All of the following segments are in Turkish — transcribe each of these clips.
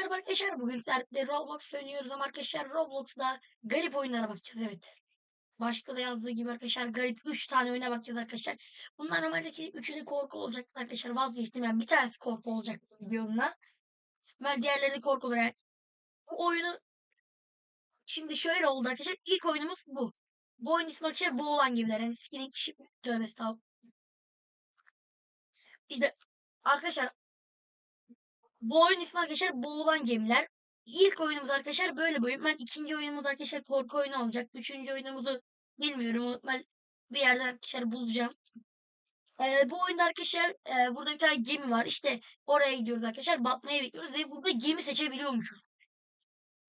merhaba arkadaşlar. Bugün sizlerle Roblox oynuyoruz ama arkadaşlar Roblox'ta garip oyunlara bakacağız evet. Başta da yazdığı gibi arkadaşlar garip 3 tane oyuna bakacağız arkadaşlar. Bunlar normaldeki üçü de korku olacak arkadaşlar vazgeçtim yani bir tanesi korku olacak bu videomda. Ben diğerleri de korku olur yani. Bu oyunu şimdi şöyle oldu arkadaşlar. İlk oyunumuz bu. Bu oyun ismi arkadaşlar boğulan gemiler. Yani skinning ship tövbe estağfurullah. İşte arkadaşlar bu oyun ismi arkadaşlar Boğulan Gemiler. İlk oyunumuz arkadaşlar böyle bir. Ben ikinci oyunumuz arkadaşlar korku oyunu olacak. Üçüncü oyunumuzu bilmiyorum. Ben bir yerden arkadaşlar bulacağım. Ee, bu oyunda arkadaşlar e, burada bir tane gemi var. İşte oraya gidiyoruz arkadaşlar. Batmaya bekliyoruz ve burada gemi seçebiliyormuşuz.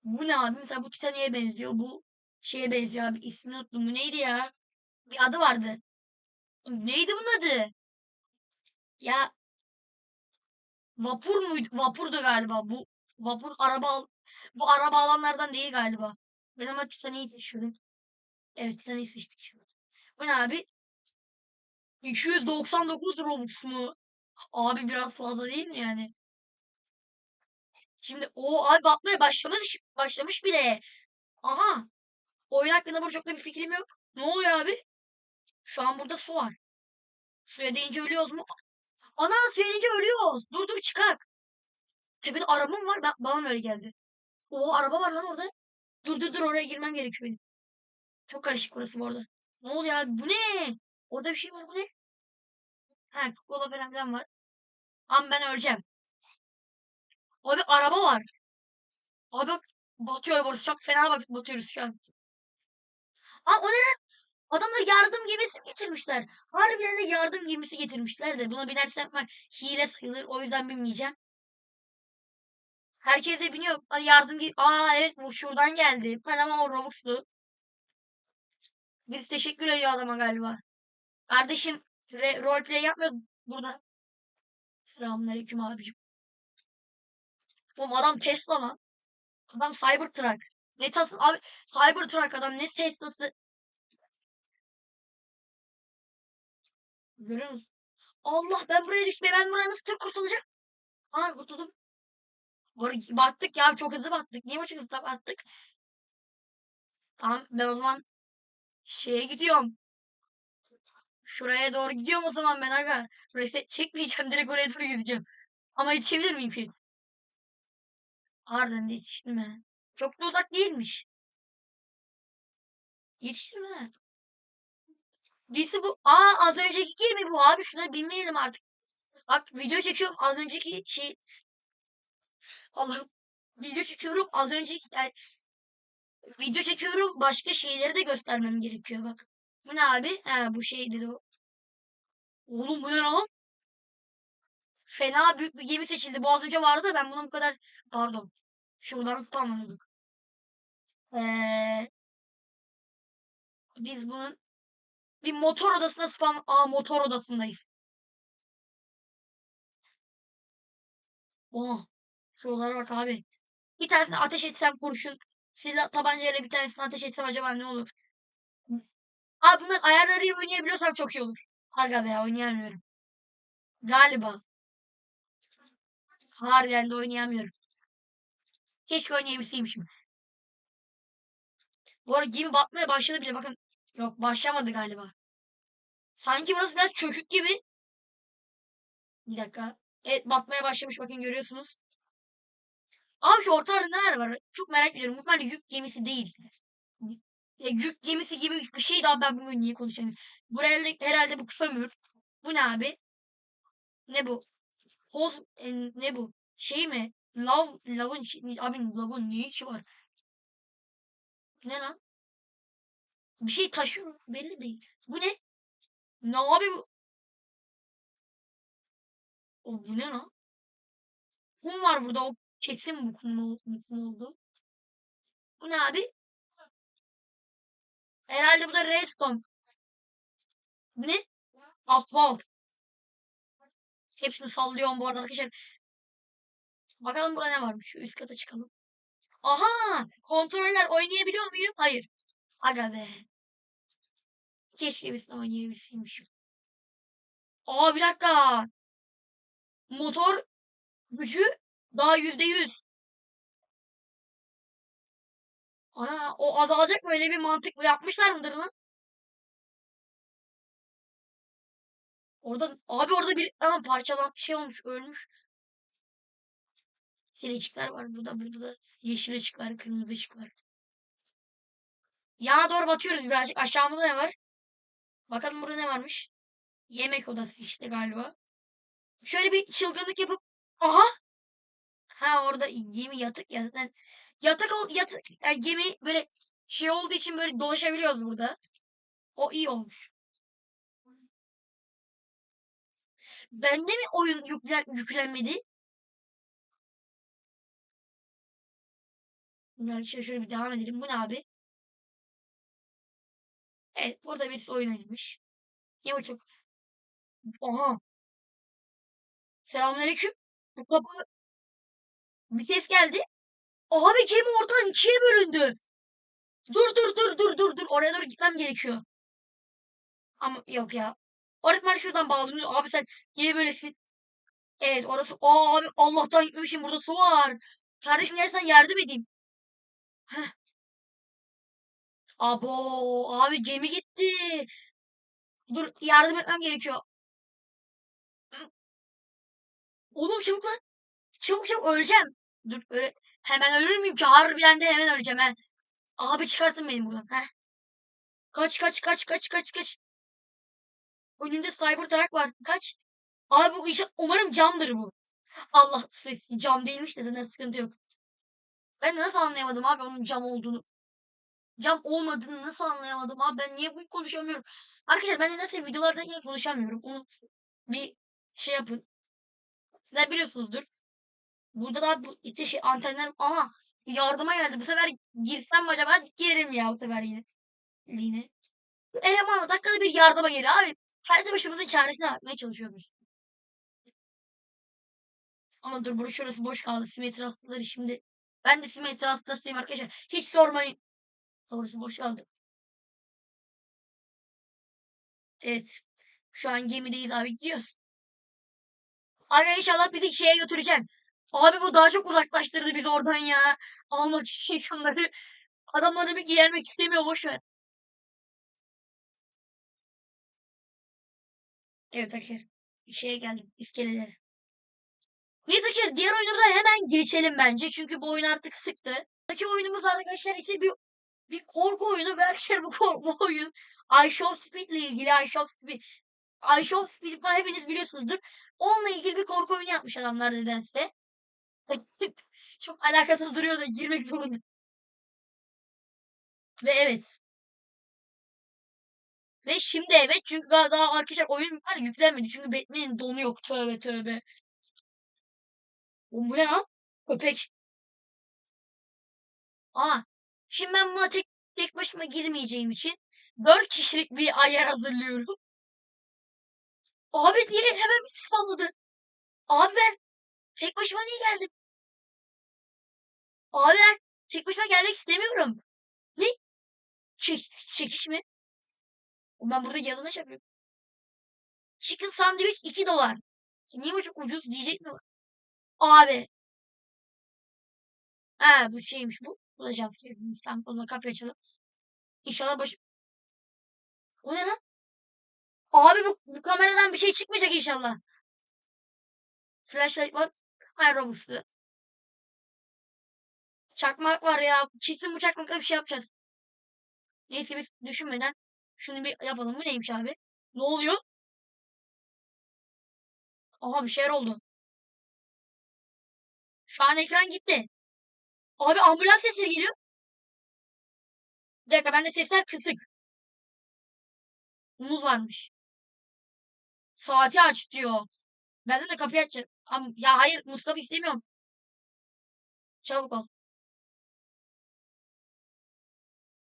Bu ne abi? Mesela bu Titanic'e benziyor. Bu şeye benziyor abi. İsmini unuttum. Bu neydi ya? Bir adı vardı. Neydi bunun adı? Ya Vapur muydu? Vapurdu galiba. Bu vapur araba bu araba alanlardan değil galiba. Ben ama Titanic'i seçiyorum. Evet Titanic'i seçtik. Bu ne abi? 299 Robux mu? Abi biraz fazla değil mi yani? Şimdi o abi batmaya başlamış başlamış bile. Aha. Oyun hakkında burada çok da bir fikrim yok. Ne oluyor abi? Şu an burada su var. Suya deyince ölüyoruz mu? Ana suya deyince ölüyoruz. Dur dur çıkak. Tepede araba mı var? Ben, bana öyle geldi? O araba var lan orada. Dur dur dur oraya girmem gerekiyor benim. Çok karışık burası bu arada. Ne oluyor abi? Bu ne? Orada bir şey var. Bu ne? Ha kola falan filan var. Ama ben öleceğim. Abi araba var. Abi bak batıyor burası. Çok fena bak batıyoruz şu an. Aa o ne? Adamlar yardım gemisi getirmişler. Harbiden de yardım gemisi getirmişler de. Buna binersem var. Hile sayılır. O yüzden binmeyeceğim. Herkes de biniyor. Hani yardım gel. Aa evet bu şuradan geldi. Ben ama o Robux'lu. Biz teşekkür ediyor adama galiba. Kardeşim roleplay yapmıyoruz burada. Selamünaleyküm abicim. Oğlum adam Tesla lan. Adam Cybertruck. Ne Tesla abi Cybertruck adam ne Tesla'sı. Görüyor musun? Allah ben buraya düşme ben buraya nasıl kurtulacağım? Aa kurtuldum. Battık ya çok hızlı battık. Niye bu çok hızlı battık? Tamam ben o zaman şeye gidiyorum. Şuraya doğru gidiyorum o zaman ben aga. Reset çekmeyeceğim direkt oraya doğru gideceğim. Ama yetişebilir miyim ki? Harbiden de yetiştim ha. Çok da uzak değilmiş. Yetiştim ha. Birisi bu. Aa az önceki gemi bu abi. Şunları bilmeyelim artık. Bak video çekiyorum. Az önceki şey. Allah'ım. Video çekiyorum. Az önceki yani, video çekiyorum. Başka şeyleri de göstermem gerekiyor bak. Bu ne abi? Ha bu şeydi o. Oğlum bu ne lan? Fena büyük bir gemi seçildi. Bu az önce vardı da ben buna bu kadar pardon. Şuradan spamlanıyorduk. Ee, biz bunun bir motor odasına spam... Aa motor odasındayız. Oh. Şuralara bak abi. Bir tanesini ateş etsem kurşun. Silah tabancayla bir tanesini ateş etsem acaba ne olur? Abi bunların ayarlarıyla oynayabiliyorsam çok iyi olur. Aga be oynayamıyorum. Galiba. Harbiden de oynayamıyorum. Keşke oynayabilseymişim. Bu arada gemi batmaya başladı bile bakın. Yok başlamadı galiba. Sanki burası biraz çökük gibi. Bir dakika. Evet batmaya başlamış bakın görüyorsunuz. Abi şu ortalarda neler var? Çok merak ediyorum. Muhtemelen yük gemisi değil. Ya, yük gemisi gibi bir şey daha ben bugün niye konuşamıyorum. Buraya herhalde bu kömür. Bu ne abi? Ne bu? Hoz e, ne bu? Şey mi? Lav, lavın, abi lavın ne işi var? Ne lan? Bir şey taşıyor belli değil. Bu ne? Ne abi bu? O bu ne lan? Kum var burada. O kesin bu kum, kum oldu. Bu ne abi? Herhalde bu da redstone. Bu ne? Asfalt. Hepsini sallıyorum bu arada arkadaşlar. Bakalım burada ne varmış. Üst kata çıkalım. Aha! Kontroller oynayabiliyor muyum? Hayır. Aga be. Keşke birisini oynayabilseymişim. Aa bir dakika. Motor gücü daha yüzde yüz. Ana o azalacak mı? Öyle bir mantıklı yapmışlar mıdır lan? Orada abi orada bir ama parçalan şey olmuş ölmüş. Silecikler var burada burada da yeşil ışık var kırmızı ışık var. Yana doğru batıyoruz birazcık. Aşağımızda ne var? Bakalım burada ne varmış? Yemek odası işte galiba. Şöyle bir çılgınlık yapıp aha ha orada gemi yatık ya zaten yatak ol yatık yani gemi böyle şey olduğu için böyle dolaşabiliyoruz burada. O iyi olmuş. Bende mi oyun yüklen, yüklenmedi? Bunlar şöyle bir devam edelim. Bu ne abi? Evet burada birisi oyun oynamış. Yeme çok. Aha. Selamünaleyküm. Bu kapı bir ses geldi. Abi gemi ortadan ikiye bölündü. Dur dur dur dur dur dur. Oraya doğru gitmem gerekiyor. Ama yok ya. Bana şuradan bağlanıyor. Abi sen niye böylesin? Evet orası. Aa abi Allah'tan gitmemişim. Burada su var. Kardeşim gel sen yardım edeyim. Heh. Abo abi gemi gitti. Dur yardım etmem gerekiyor. Oğlum çabuk lan. Çabuk çabuk öleceğim. Dur öyle hemen ölür müyüm ki? Harbiden de hemen öleceğim he. Abi çıkartın beni buradan. Heh. Kaç kaç kaç kaç kaç kaç. Önümde cyber tarak var. Kaç. Abi bu inşallah umarım camdır bu. Allah söylesin cam değilmiş de zaten sıkıntı yok. Ben nasıl anlayamadım abi onun cam olduğunu. Cam olmadığını nasıl anlayamadım abi ben niye bu konuşamıyorum. Arkadaşlar ben de nasıl videolarda yine konuşamıyorum. Onu bir şey yapın. Sizler biliyorsunuzdur. Burada da bu işte şey antenler aha yardıma geldi. Bu sefer girsem mi acaba? Girerim ya bu sefer yine. Yine. Bu eleman dakikada bir yardıma geliyor abi. Kendi başımızın çaresine bakmaya çalışıyoruz. Ama dur burası şurası boş kaldı. Simetri hastaları şimdi. Ben de simetri hastasıyım arkadaşlar. Hiç sormayın. Doğrusu boş kaldı. Evet. Şu an gemideyiz abi gidiyoruz. Abi inşallah bizi şeye götüreceksin. Abi bu daha çok uzaklaştırdı bizi oradan ya. Almak için şunları. Adamlar demek ki gelmek istemiyor boş ver. Evet arkadaşlar. Şeye geldim. iskelelere. Neyse arkadaşlar diğer oyunumuza hemen geçelim bence. Çünkü bu oyun artık sıktı. Buradaki oyunumuz arkadaşlar ise bir bir korku oyunu arkadaşlar bu korku oyun I Show Speed ile ilgili I Show Speed I Show Speed falan hepiniz biliyorsunuzdur. Onunla ilgili bir korku oyunu yapmış adamlar nedense. Çok alakasız duruyor da girmek zorunda. Ve evet. Ve şimdi evet çünkü daha arkadaşlar oyun var yüklenmedi. Çünkü Batman'in donu yok. Tövbe tövbe. O bu ne lan? Köpek. Aa. Şimdi ben buna tek, tek başıma girmeyeceğim için 4 kişilik bir ayar hazırlıyorum. Abi diye hemen bir spawnladı. Abi ben tek başıma niye geldim? Abi ben tek başıma gelmek istemiyorum. Ne? Çek, çekiş mi? Ben burada yazına şey yapıyorum. Chicken sandwich 2 dolar. Niye bu çok ucuz diyecek mi? Abi. Ha bu şeymiş bu. Bu da jumpscare. Tamam o zaman kapıyı açalım. İnşallah baş... O ne lan? Abi bu, bu kameradan bir şey çıkmayacak inşallah. Flashlight var. Hayır Robux'tu. Çakmak var ya. Kesin bu çakmakla bir şey yapacağız. Neyse biz düşünmeden şunu bir yapalım. Bu neymiş abi? Ne oluyor? Aha bir şeyler oldu. Şu an ekran gitti. Abi ambulans sesleri geliyor. Bir dakika bende sesler kısık. Muz varmış. Saati aç diyor. Ben de kapıyı açacağım. Ya hayır Mustafa istemiyorum. Çabuk ol.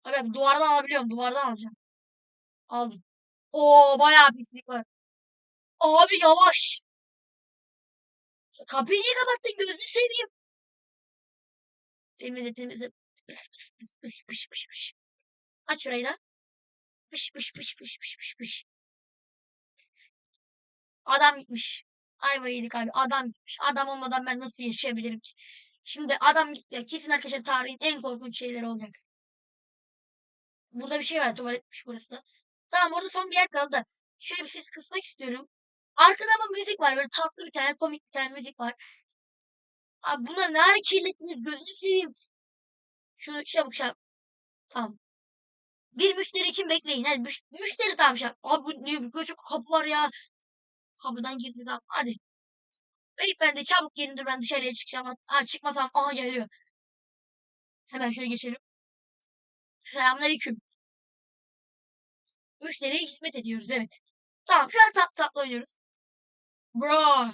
Abi duvardan alabiliyorum. Duvardan alacağım. Aldım. Oo bayağı pislik var. Abi yavaş. Kapıyı niye kapattın? Gözünü seveyim. Temizle temizle. Pış pış pış pış pış pış pış. Aç şurayı da. Pış pış pış pış pış pış pış. Adam gitmiş. Ayva yedik abi. Adam gitmiş. Adam olmadan ben nasıl yaşayabilirim ki? Şimdi adam gitti. Kesin arkadaşlar tarihin en korkunç şeyleri olacak. Burada bir şey var. Tuvaletmiş burası da. Tamam orada son bir yer kaldı. Şöyle bir ses kısmak istiyorum. Arkada ama müzik var. Böyle tatlı bir tane komik bir tane müzik var. Abi bunları ne ara kirlettiniz gözünü seveyim. Şunu çabuk çabuk. Tamam. Bir müşteri için bekleyin. Hadi müş- müşteri tamam şap. Abi bu bu kadar çok kapı var ya. Kapıdan girdi tamam. Hadi. Beyefendi çabuk gelin ben dışarıya çıkacağım. Ha çıkmasam aha geliyor. Hemen şöyle geçelim. Selamünaleyküm. Müşteriye hizmet ediyoruz evet. Tamam şu an tatlı tatlı oynuyoruz. Bro.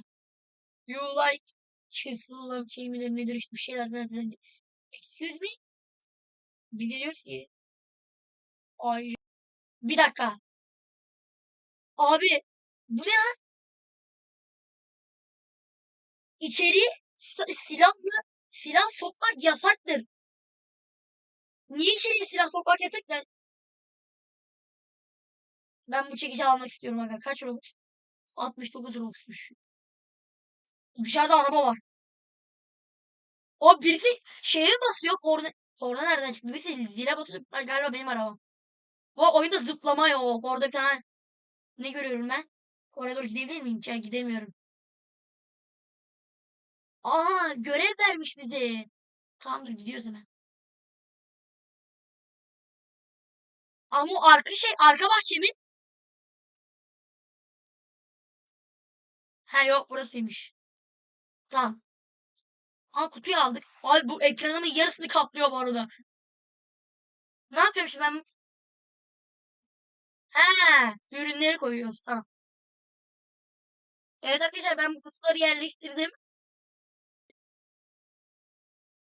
You like Çizgiler şey midir nedir işte bir şeyler falan filan. Excuse me? Biz de diyoruz ki ay bir dakika. Abi bu ne lan? İçeri silahlı silah sokmak yasaktır. Niye içeriye silah sokmak yasak lan? Ben bu çekici almak istiyorum aga. Kaç Robux? 69 Robux'muş. Dışarıda araba var. O birisi şeye basıyor. Korna, korna nereden çıktı? Birisi zile basıyor. Ha, galiba benim arabam. Bu oyunda zıplama yok. Orada bir tane ne görüyorum ben? Oraya doğru gidebilir miyim? Ya gidemiyorum. Aa görev vermiş bize. Tamamdır gidiyoruz hemen. Ama arka şey arka bahçe mi? Ha yok burasıymış. Tamam. Aa kutuyu aldık. Abi bu ekranımın yarısını kaplıyor bu arada. Ne yapacağım şimdi ben? He, ürünleri koyuyoruz. Tamam. Evet arkadaşlar ben bu kutuları yerleştirdim.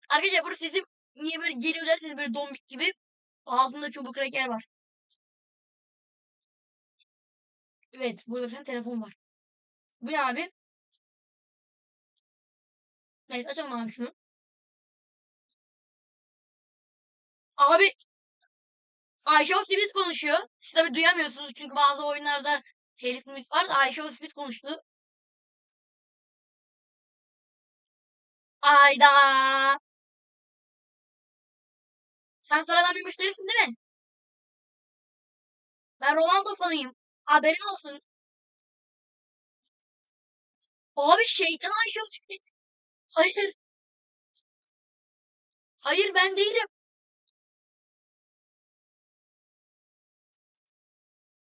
Arkadaşlar burası sizin niye böyle geliyor derseniz böyle dombik gibi. Ağzında çubuk kraker var. Evet burada bir tane telefon var. Bu ne abi? Neyse açalım abi şunu. Abi Ayşe Osibit konuşuyor. Siz tabi duyamıyorsunuz çünkü bazı oyunlarda telif müzik var Ayşe Osibit konuştu. Ayda. Sen sıradan bir müşterisin değil mi? Ben Ronaldo fanıyım. Haberin olsun. Abi şeytan Ayşe Osibit. Hayır. Hayır ben değilim.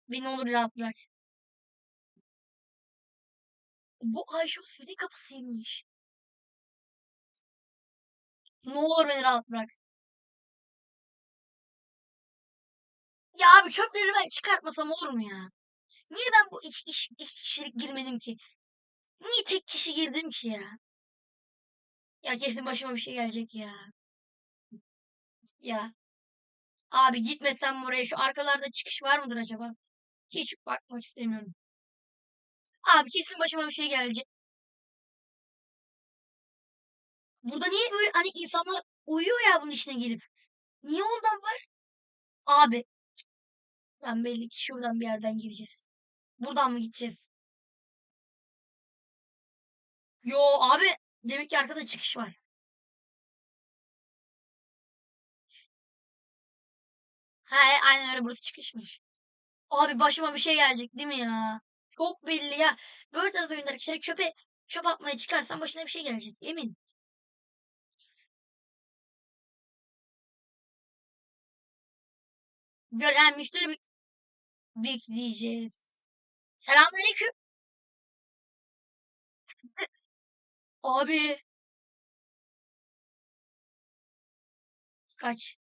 Beni olur rahat bırak. Bu Ayşe Osibit'in kapısıymış. Ne olur beni rahat bırak. Ya abi çöpleri ben çıkartmasam olur mu ya? Niye ben bu iki, iş, iki kişilik girmedim ki? Niye tek kişi girdim ki ya? Ya kesin başıma bir şey gelecek ya. Ya. Abi gitmesem buraya şu arkalarda çıkış var mıdır acaba? Hiç bakmak istemiyorum. Abi kesin başıma bir şey gelecek. Burada niye böyle hani insanlar uyuyor ya bunun içine girip? Niye ondan var? Abi. Ben belli ki şuradan bir yerden gireceğiz. Buradan mı gideceğiz? Yo abi. Demek ki arkada çıkış var. He aynen öyle burası çıkışmış. Abi başıma bir şey gelecek değil mi ya? Çok belli ya. Böyle tarz oyunlar kişiler çöpe çöp atmaya çıkarsan başına bir şey gelecek. Emin. Gören müşteri bek- bekleyeceğiz. Selamünaleyküm. Abi kaç.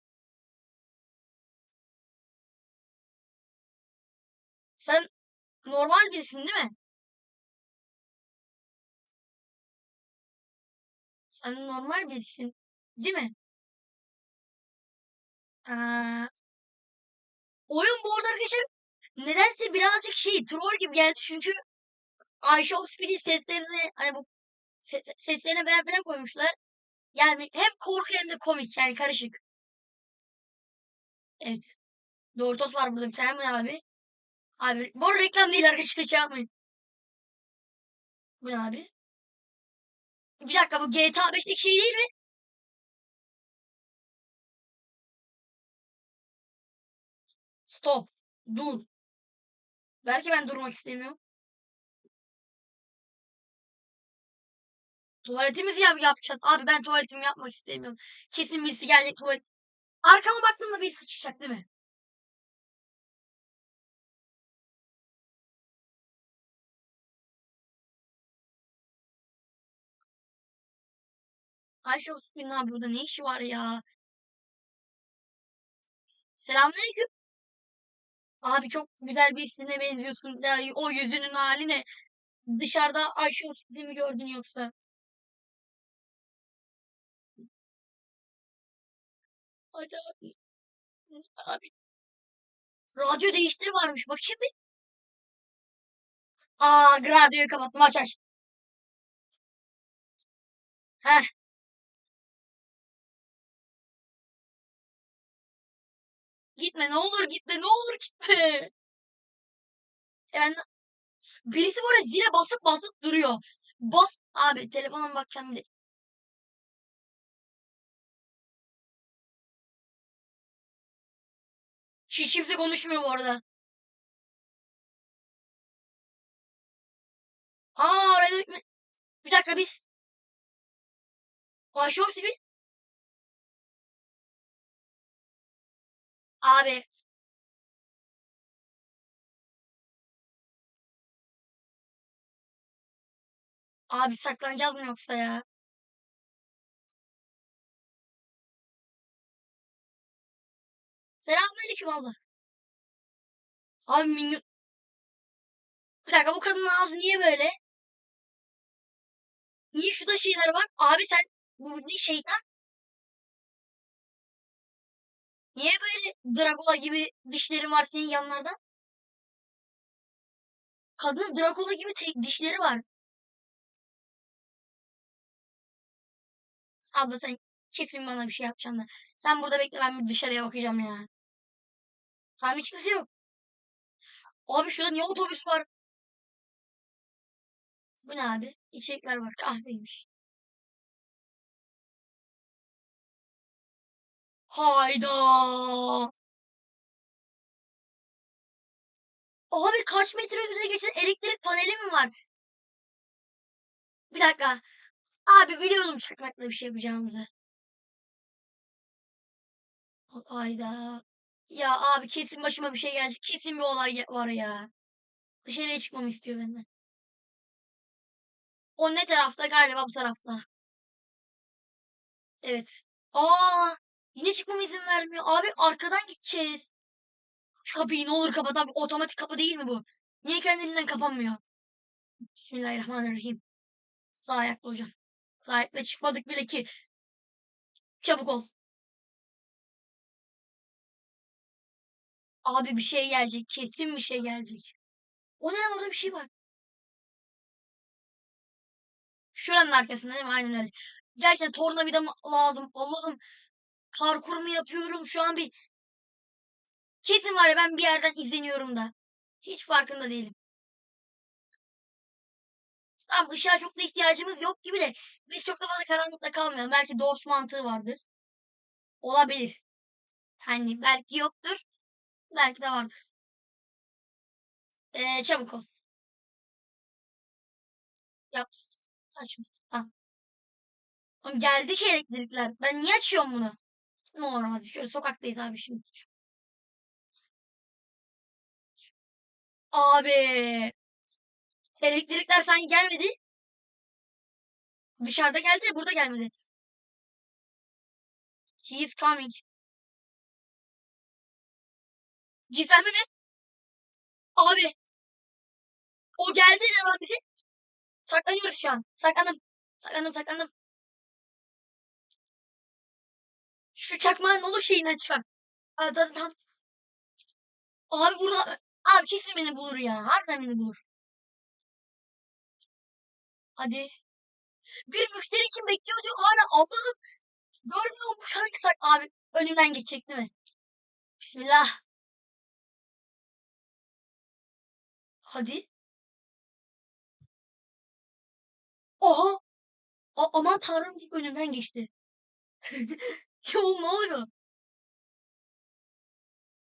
Sen normal birisin değil mi? Sen normal birisin değil mi? Aa, oyun bu arada arkadaşlar nedense birazcık şey troll gibi geldi çünkü Ayşe Osman'ın seslerini hani bu se seslerine falan filan koymuşlar. Yani hem korku hem de komik yani karışık. Evet. Doritos var burada bir tane mi abi? Abi bu reklam değil arkadaşlar şey. Bu ne abi? Bir dakika bu GTA 5'teki şey değil mi? Stop. Dur. Belki ben durmak istemiyorum. Tuvaletimizi yap yapacağız. Abi ben tuvaletimi yapmak istemiyorum. Kesin birisi gelecek tuvalet. Arkama baktığımda birisi çıkacak değil mi? Ayşe Osman abi burada ne işi var ya? Selamünaleyküm. Abi çok güzel birisine benziyorsun. Ya, o yüzünün hali ne? Dışarıda Ayşe Osman'ı gördün yoksa? Hadi abi. Abi. Radyo değiştir varmış. Bakayım bir. Aa, radyoyu kapattım. Aç aç. Heh. Gitme ne olur gitme ne olur gitme. Yani birisi böyle zile basıp basıp duruyor. Bas abi telefona bakacağım bir. Hiç kimse konuşmuyor bu arada. Aa oraya. Bir dakika biz. Ayşe Hopsi bir. Abi. Abi saklanacağız mı yoksa ya? Selamünaleyküm abla. Abi minyon. Bir dakika bu kadının ağzı niye böyle? Niye şurada şeyler var? Abi sen bu ne şeytan? Niye böyle Dracula gibi dişlerin var senin yanlardan? Kadının Dracula gibi tek dişleri var. Abla sen kesin bana bir şey yapacaksın da. Sen burada bekle ben bir dışarıya bakacağım ya. Tamam hiç kimse yok. Abi şurada niye otobüs var? Bu ne abi? İçecekler var. Kahveymiş. Hayda. Abi kaç metre ötede geçen elektrik paneli mi var? Bir dakika. Abi biliyordum çakmakla bir şey yapacağımızı. Hayda. Ya abi kesin başıma bir şey gelecek. Kesin bir olay var ya. Dışarıya çıkmamı istiyor benden. O ne tarafta? Galiba bu tarafta. Evet. Aa, yine çıkmama izin vermiyor. Abi arkadan gideceğiz. Şu kapıyı ne olur kapat abi. Otomatik kapı değil mi bu? Niye kendiliğinden kapanmıyor? Bismillahirrahmanirrahim. Sağ ayakla hocam. Sağ ayakla çıkmadık bile ki. Çabuk ol. Abi bir şey gelecek. Kesin bir şey gelecek. O ne lan orada bir şey var. Şuranın arkasında değil mi? Aynen öyle. Gerçekten tornavida mı lazım? Allah'ım. Parkur mu yapıyorum? Şu an bir kesin var ya ben bir yerden izleniyorum da. Hiç farkında değilim. Tamam ışığa çok da ihtiyacımız yok gibi de biz çok da fazla karanlıkta kalmayalım. Belki Dors mantığı vardır. Olabilir. Hani belki yoktur. Belki de vardır. Ee, çabuk ol. Yap. Açma. Ha. Oğlum geldi ki elektrikler. Ben niye açıyorum bunu? Ne olmaz. Şöyle sokaktayız abi şimdi. Abi. Elektrikler sanki gelmedi. Dışarıda geldi burada gelmedi. He is coming. Gizemli mi? Abi. O geldi de lan bize. Saklanıyoruz şu an. Saklandım. Saklandım saklandım. Şu çakmağın olur şeyinden çıkar. Adam tam. Abi burada. Abi kesin beni bulur ya. Harbiden beni bulur. Hadi. Bir müşteri için bekliyor diyor. Hala Allah'ım. Görmüyor mu şarkı sak. Abi önümden geçecek değil mi? Bismillah. Hadi. Oha. A aman tanrım deyip önümden geçti. ya oğlum ne oluyor?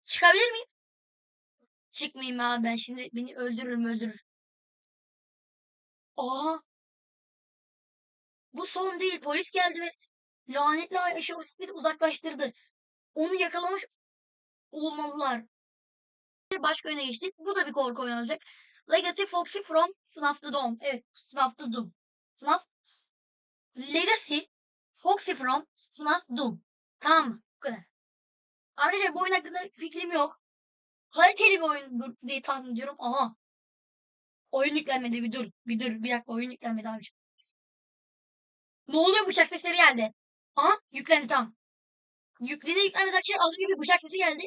Çıkabilir miyim? Çıkmayayım abi ben şimdi beni öldürürüm öldürür. Aa! Bu son değil. Polis geldi ve lanetli ay Eşofman Smith'i uzaklaştırdı. Onu yakalamış olmalılar. Başka oyuna geçtik. Bu da bir korku oyunu olacak. Legacy Foxy from FNAF The Dome. Evet, FNAF The Doom. FNAF Legacy Foxy from FNAF Doom. Tamam mı? Bu kadar. Arkadaşlar bu oyun hakkında fikrim yok. Kaliteli bir oyun diye tahmin ediyorum. Aha. Oyun yüklenmedi. Bir dur. Bir dur. Bir dakika. Oyun yüklenmedi abiciğim. Ne oluyor? Bıçak sesleri geldi. Aha. Yüklendi tamam. Yükledi yüklenmedi arkadaşlar. Az önce bir bıçak sesi geldi.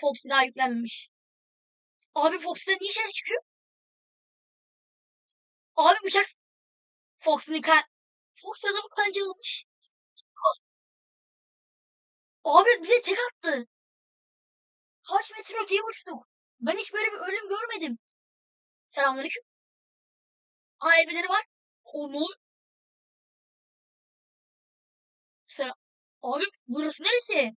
Foxy daha yüklenmemiş. Abi Foxy'den niye dışarı çıkıyor? Abi bıçak Fox'un kan Fox adamı kancalamış. Abi bir de tek attı. Kaç metre öteye uçtuk. Ben hiç böyle bir ölüm görmedim. Selamünaleyküm. Ha elfeleri var. O ne oluyor? Selam. Abi burası neresi?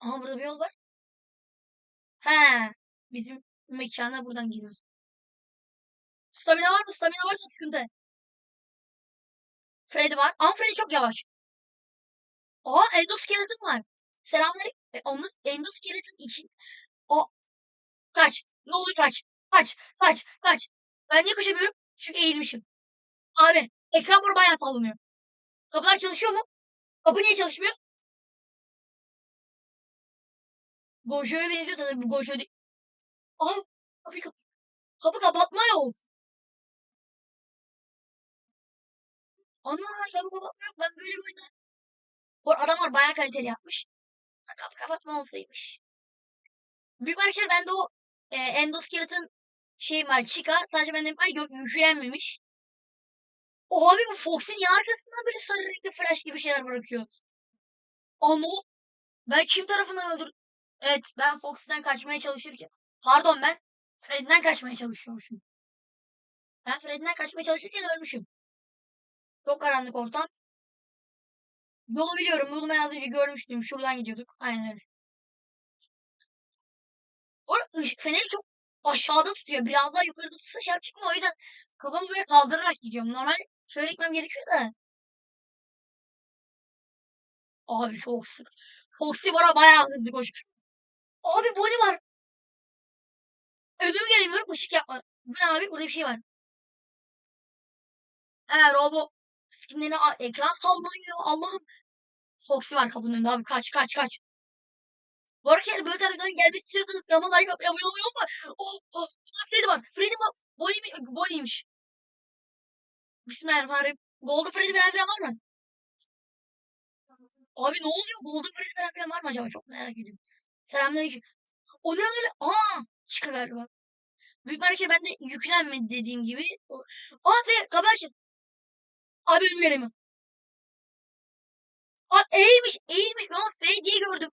Aha burada bir yol var. He. Bizim mekana buradan giriyoruz. Stamina var mı? Stamina varsa sıkıntı. Freddy var. Ama Freddy çok yavaş. Aa endoskeleton var. Selamünaleyküm. E, onun endoskeleton için. O kaç. Ne olur kaç. Kaç. Kaç. Kaç. Ben niye koşamıyorum? Çünkü eğilmişim. Abi ekran bana bayağı sallanıyor. Kapılar çalışıyor mu? Kapı niye çalışmıyor? Gojo'ya benziyor da bu Gojo değil. Aa kapı, kapı, kapı kapatma yok. Ana kapı kapatma yok. Ben böyle oyunda. Bu adamlar bayağı kaliteli yapmış. Kapı kapatma olsaymış. Büyük arkadaşlar bende o e, endoskeleton şey var. Chica. Sadece bende var. Yok yüklenmemiş. O abi bu Fox'un ya arkasından böyle sarı renkli flash gibi şeyler bırakıyor. Ama ben kim tarafından öldür? Evet ben Fox'tan kaçmaya çalışırken. Pardon ben Fred'den kaçmaya çalışıyormuşum. Ben Fred'den kaçmaya çalışırken ölmüşüm. Çok karanlık ortam. Yolu biliyorum. Yolu ben az önce görmüştüm. Şuradan gidiyorduk. Aynen öyle. Orada feneri çok aşağıda tutuyor. Biraz daha yukarıda tutsa şey çıkmıyor. O yüzden kafamı böyle kaldırarak gidiyorum. Normal şöyle gitmem gerekiyor da. Abi çok sık. Foxy bana bayağı hızlı koşuyor. Abi Bonnie var. Ödümü gelemiyorum. Işık yapma. Bu ne abi? Burada bir şey var. He Robo skinlerine ekran sallanıyor. Allah'ım. Foxy var kapının önünde abi. Kaç kaç kaç. Bu arada böyle taraftan gelmek istiyorsanız kanalıma like yapmayı abone olmayı unutma. Oh, oh, Freddy var. Freddy var. Bonnie mi? Bonnie'ymiş. Bismillahirrahmanirrahim. Golden Freddy falan filan var mı? Abi ne oluyor? Golden Freddy falan filan var mı acaba? Çok merak ediyorum. Selamünaleyküm. O ne öyle? Aa, çıka galiba. Büyük merak ben de yüklenmedi dediğim gibi. Aa F, kapı açın. Abi önümü göremiyorum. Aa E'ymiş, E'ymiş. Ben onu F diye gördüm.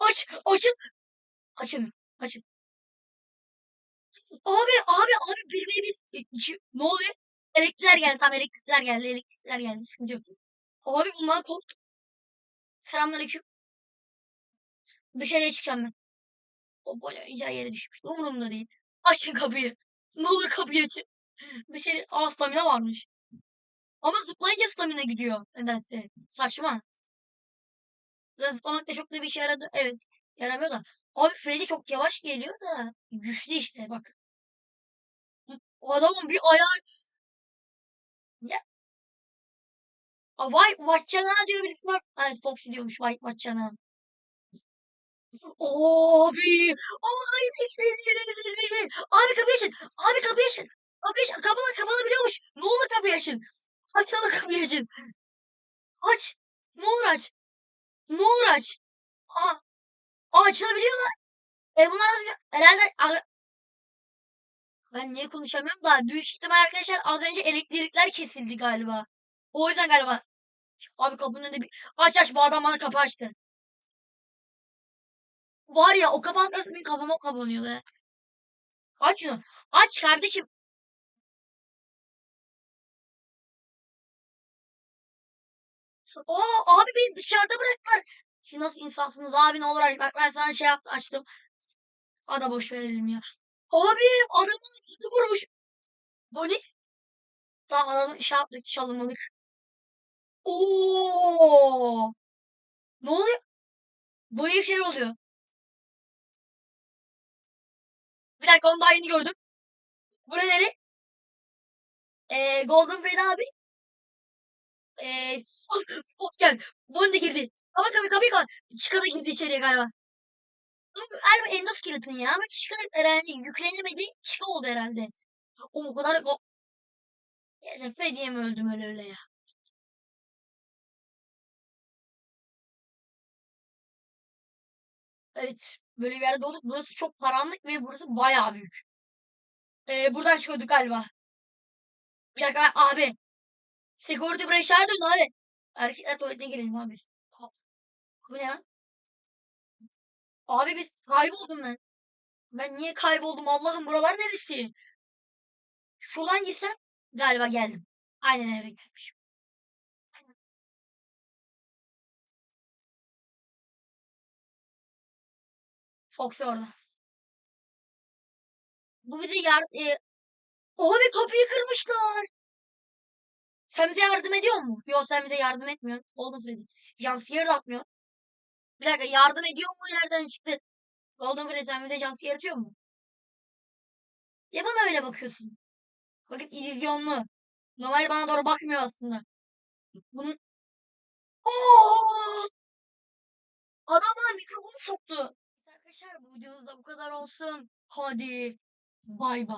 Aç, açın. Açın, açın. Abi, abi, abi bir ve bir. İki, ne oluyor? Elektrikler geldi, tam elektrikler geldi, elektrikler geldi. Sıkıntı yok. Abi bundan korktum. Selamünaleyküm. Dışarıya çıkacağım ben. O boyunca yere düşmüş. Umurumda değil. Açın kapıyı. Ne olur kapıyı açın. Dışarı. Aa stamina varmış. Ama zıplayınca stamina gidiyor. Nedense. Saçma. Zıplamak da çok da bir işe yaradı. Evet. Yaramıyor da. Abi Freddy çok yavaş geliyor da. Güçlü işte bak. Adamın bir ayağı. Vay Vatçana diyor birisi var. Ay Foxy diyormuş. Vay Vatçana. Abi. Ay. Abi kapıyı açın. Abi kapıyı açın. Kapıyı açın. Kapalı kapalı biliyormuş. Ne olur kapıyı açın. Açsana kapıyı açın. Aç. Ne olur aç. Ne olur aç. Aa. Aa açılabiliyorlar. E bunlar herhalde ben niye konuşamıyorum da büyük ihtimal arkadaşlar az önce elektrikler kesildi galiba. O yüzden galiba. Abi kapının önünde bir... Aç aç bu adam bana kapı açtı. Var ya o kapı az benim kafama kapanıyordu. Aç şunu. Aç kardeşim. Aa abi beni dışarıda bıraktılar. Siz nasıl insansınız abi ne olur bak ben sana şey yaptım açtım. Ada boş verelim ya. Abi adamın kutu vurmuş. Bu ne? Tamam adamı şey yaptık çalınmadık. Oo! Ne oluyor? Böyle bir şeyler oluyor. Bir dakika onu daha yeni gördüm. Bu ne nere? Ee, Golden Freddy abi. Ee, Pop gel. Bunu da girdi. Ama kapı kapıyı kapat. Da girdi içeriye galiba. Galiba endoskeleton ya. Ama Chica herhalde yüklenemedi. Chica oldu herhalde. O kadar... Gerçekten Freddy'ye mi öldüm öyle öyle ya? Evet. Böyle bir yerde doğduk. Burası çok karanlık ve burası bayağı büyük. Ee, buradan çıkıyorduk galiba. Bir dakika abi. Security buraya aşağıya döndü abi. Erkekler tuvaletine girelim abi. Bu ne lan? Abi biz kayboldum ben. Ben niye kayboldum Allah'ım buralar neresi? Şuradan gitsem galiba geldim. Aynen eve gelmişim. Foxy orada. Bu bize yardım... E... Abi kapıyı kırmışlar. Sen bize yardım ediyor mu? Yok sen bize yardım etmiyorsun. Golden Freddy. Jumpscare atmıyor. Bir dakika yardım ediyor mu? Nereden çıktı? Golden Freddy sen bize jumpscare atıyor mu? Ya bana öyle bakıyorsun. Bakın illüzyonlu. Normal bana doğru bakmıyor aslında. Bunun... Oo! Adam bana mikrofonu soktu. Bu videomuzda bu kadar olsun. Hadi. Bay bay.